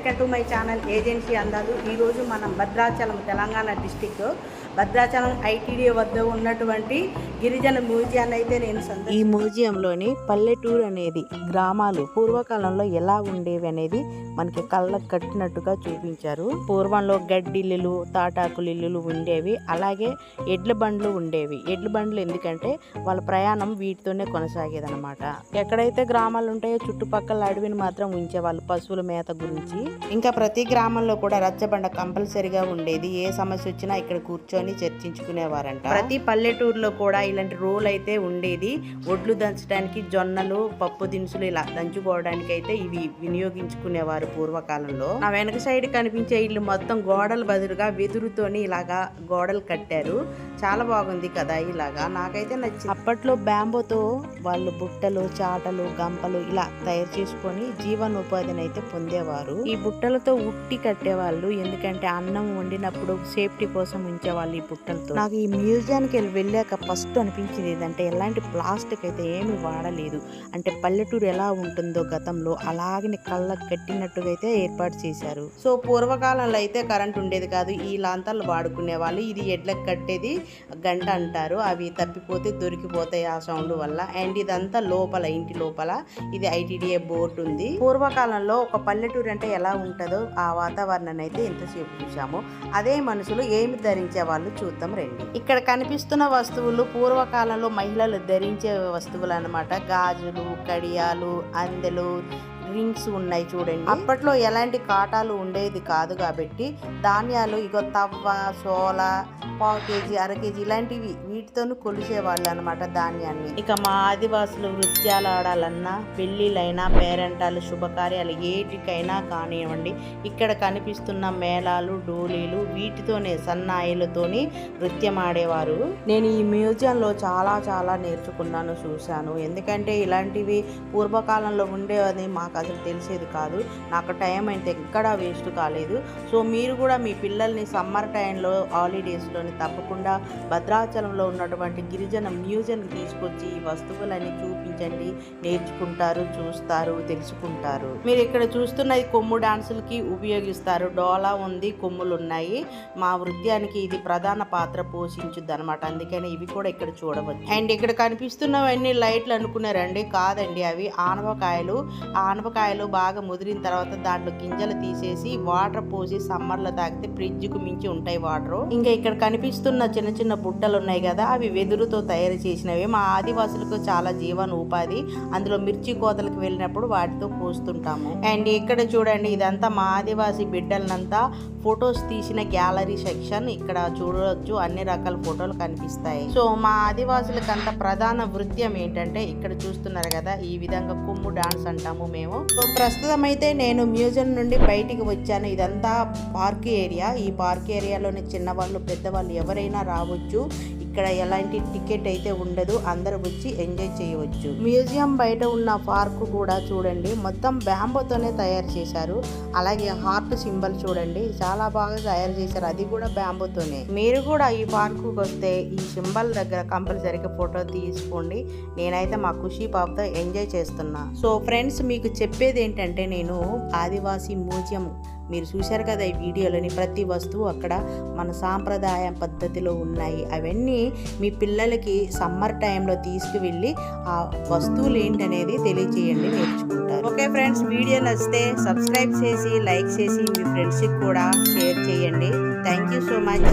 Welcome to my channel agency అందాలు. ఈరోజు మనం భద్రాచలం తెలంగాణ డిస్టిక్. భద్రాచలం ఐటీడీ వద్ద ఉన్నటువంటి గిరిజన మ్యూజియాన్ని అయితే నేను ఈ మ్యూజియంలోని పల్లెటూరు అనేది గ్రామాలు పూర్వకాలంలో ఎలా ఉండేవి అనేది మనకి కళ్ళకు కట్టినట్టుగా చూపించారు. పూర్వంలో గడ్డిల్లులు తాటాకులు ఇల్లులు ఉండేవి. అలాగే ఎడ్ల బండ్లు ఉండేవి. ఎడ్ల బండ్లు ఎందుకంటే వాళ్ళ ప్రయాణం వీటితోనే కొనసాగేదనమాట ఎక్కడైతే గ్రామాలు ఉంటాయో చుట్టుపక్కల అడవిని మాత్రం ఉంచేవాళ్ళు పశువుల మేత గురించి. ఇంకా ప్రతి గ్రామంలో కూడా రచ్చబండ కంపల్సరిగా ఉండేది. ఏ సమస్య వచ్చినా ఇక్కడ కూర్చొని చర్చించుకునేవారంట. ప్రతి పల్లెటూరులో కూడా ఇలాంటి రోల్ అయితే ఉండేది. ఒడ్లు దంచడానికి జొన్నలు పప్పు దినుసులు ఇలా దంచుకోవడానికి అయితే ఇవి వినియోగించుకునేవారు పూర్వకాలంలో. నా వెనక సైడ్ కనిపించే ఇల్లు మొత్తం గోడల బదులుగా వెదురుతోని ఇలాగా గోడలు కట్టారు. చాలా బాగుంది కదా ఇలాగా. నాకైతే నచ్చింది. అప్పట్లో బ్యాంబోతో వాళ్ళు బుట్టలు చాటలు గంపలు ఇలా తయారు చేసుకొని జీవనోపాధిని అయితే పొందేవారు. ఈ బుట్టలతో ఉట్టి కట్టేవాళ్ళు. ఎందుకంటే అన్నం వండినప్పుడు సేఫ్టీ కోసం ఉంచేవాళ్ళు ఈ బుట్టలతో. నాకు ఈ మ్యూజియానికి వెళ్ళి వెళ్ళాక ఫస్ట్ అనిపించింది ఏంటంటే ఎలాంటి ప్లాస్టిక్ అయితే ఏమి వాడలేదు. అంటే పల్లెటూరు ఎలా ఉంటుందో గతంలో అలాగనే కళ్ళకు కట్టినట్టుగా అయితే ఏర్పాటు చేశారు. సో పూర్వకాలంలో అయితే కరెంట్ ఉండేది కాదు. ఈ లాంతాలు వాడుకునే వాళ్ళు ఇది ఎడ్లకు కట్టేది గంట అంటారు. అవి తప్పిపోతే దొరికిపోతాయి ఆ సౌండ్ వల్ల. అండ్ ఇదంతా లోపల ఇంటి లోపల. ఇది ఐటీడీఏ బోర్డు ఉంది పూర్వకాలంలో ఒక పల్లెటూరు అంటే ఎలా ఉంటుందో ఆ వాతావరణాన్ని అయితే ఎంతసేపు చూసాము అదే మనుషులు ఏమి ధరించే వాళ్ళు చూద్దాం రండి. ఇక్కడ కనిపిస్తున్న వస్తువులు పూర్వకాలంలో మహిళలు ధరించే వస్తువులు అన్నమాట. గాజులు కడియాలు అందెలు రింగ్స్ ఉన్నాయి చూడండి. అప్పట్లో ఎలాంటి కాటాలు ఉండేది కాదు కాబట్టి ధాన్యాలు ఇగో తవ్వ సోల పావు కేజీ అర కేజీ ఇలాంటివి వీటితోనూ కొలిసేవాళ్ళు అనమాట ధాన్యాన్ని. ఇక మా ఆదివాసులు నృత్యాలు ఆడాలన్నా పెళ్ళిళ్ళైనా పేరెంటాలు శుభకార్యాలు ఏటికైనా కానివ్వండి ఇక్కడ కనిపిస్తున్న మేళాలు డోలీలు వీటితోనే సన్నాయిలతోని నృత్యం ఆడేవారు. నేను ఈ మ్యూజియంలో చాలా చాలా నేర్చుకున్నాను చూశాను. ఎందుకంటే ఇలాంటివి పూర్వకాలంలో ఉండేవని మాకు అసలు తెలిసేది కాదు. నాకు టైం అయితే ఎక్కడా వేస్ట్ కాలేదు. సో మీరు కూడా మీ పిల్లల్ని సమ్మర్ టైంలో హాలిడేస్లోని తప్పకుండా భద్రాచలంలో ఉన్నటువంటి గిరిజన మ్యూజియం తీసుకొచ్చి ఈ వస్తువులన్నీ చూపించండి. నేర్చుకుంటారు చూస్తారు తెలుసుకుంటారు. మీరు ఇక్కడ చూస్తున్నది కొమ్ము డాన్సులకి ఉపయోగిస్తారు. డోలా ఉంది కొమ్ములు ఉన్నాయి మా వృత్యానికి ఇది ప్రధాన పాత్ర పోషించుద్ది అనమాట అందుకని ఇవి కూడా ఇక్కడ చూడవచ్చు. అండ్ ఇక్కడ కనిపిస్తున్నవన్నీ లైట్లు అనుకున్నారండి కాదండి అవి ఆనపకాయలు ఆనవ మిరపకాయలు బాగా ముదిరిన తర్వాత దాంట్లో గింజలు తీసేసి వాటర్ పోసి సమ్మర్లో తాగితే ఫ్రిడ్జ్కు మించి ఉంటాయి వాటర్. ఇంకా ఇక్కడ కనిపిస్తున్న చిన్న చిన్న బుట్టలు ఉన్నాయి కదా అవి వెదురుతో తయారు చేసినవి. మా ఆదివాసులకు చాలా జీవన ఉపాధి. అందులో మిర్చి కోతలకు వెళ్ళినప్పుడు వాటితో పోస్తుంటాము. అండ్ ఇక్కడ చూడండి ఇదంతా మా ఆదివాసి బిడ్డలనంతా ఫొటోస్ తీసిన గ్యాలరీ సెక్షన్. ఇక్కడ చూడవచ్చు అన్ని రకాల ఫోటోలు కనిపిస్తాయి. సో మా ఆదివాసులకు అంత ప్రధాన వృత్యం ఏంటంటే ఇక్కడ చూస్తున్నారు కదా ఈ విధంగా కొమ్ము డాన్స్ అంటాము మేము. ప్రస్తుతం అయితే నేను మ్యూజియం నుండి బయటికి వచ్చాను. ఇదంతా పార్క్ ఏరియా. ఈ పార్క్ ఏరియాలోని చిన్నవాళ్ళు పెద్దవాళ్ళు ఎవరైనా రావచ్చు. ఇక్కడ ఎలాంటి టికెట్ అయితే ఉండదు అందరూ వచ్చి ఎంజాయ్ చేయవచ్చు. మ్యూజియం బయట ఉన్న పార్క్ కూడా చూడండి మొత్తం బ్యాంబోతోనే తయారు చేశారు. అలాగే హార్ట్ సింబల్ చూడండి చాలా బాగా తయారు చేశారు అది కూడా బ్యాంబోతోనే. మీరు కూడా ఈ పార్కు వస్తే ఈ సింబల్ దగ్గర కంపల్సరీగా ఫోటో తీసుకోండి. నేనైతే మా ఖుషి పాపతో ఎంజాయ్ చేస్తున్నా. సో ఫ్రెండ్స్ మీకు చెప్పేది ఏంటంటే నేను ఆదివాసీ మ్యూజియం మీరు చూశారు కదా ఈ వీడియోలోని ప్రతి వస్తువు అక్కడ మన సాంప్రదాయ పద్ధతిలో ఉన్నాయి. అవన్నీ మీ పిల్లలకి సమ్మర్ టైంలో తీసుకువెళ్ళి ఆ వస్తువులు ఏంటనేది తెలియచేయండి నేర్చుకుంటారు. ఓకే ఫ్రెండ్స్ వీడియో నచ్చితే సబ్స్క్రైబ్ చేసి లైక్ చేసి మీ ఫ్రెండ్స్కి కూడా షేర్ చేయండి. Thank you so much.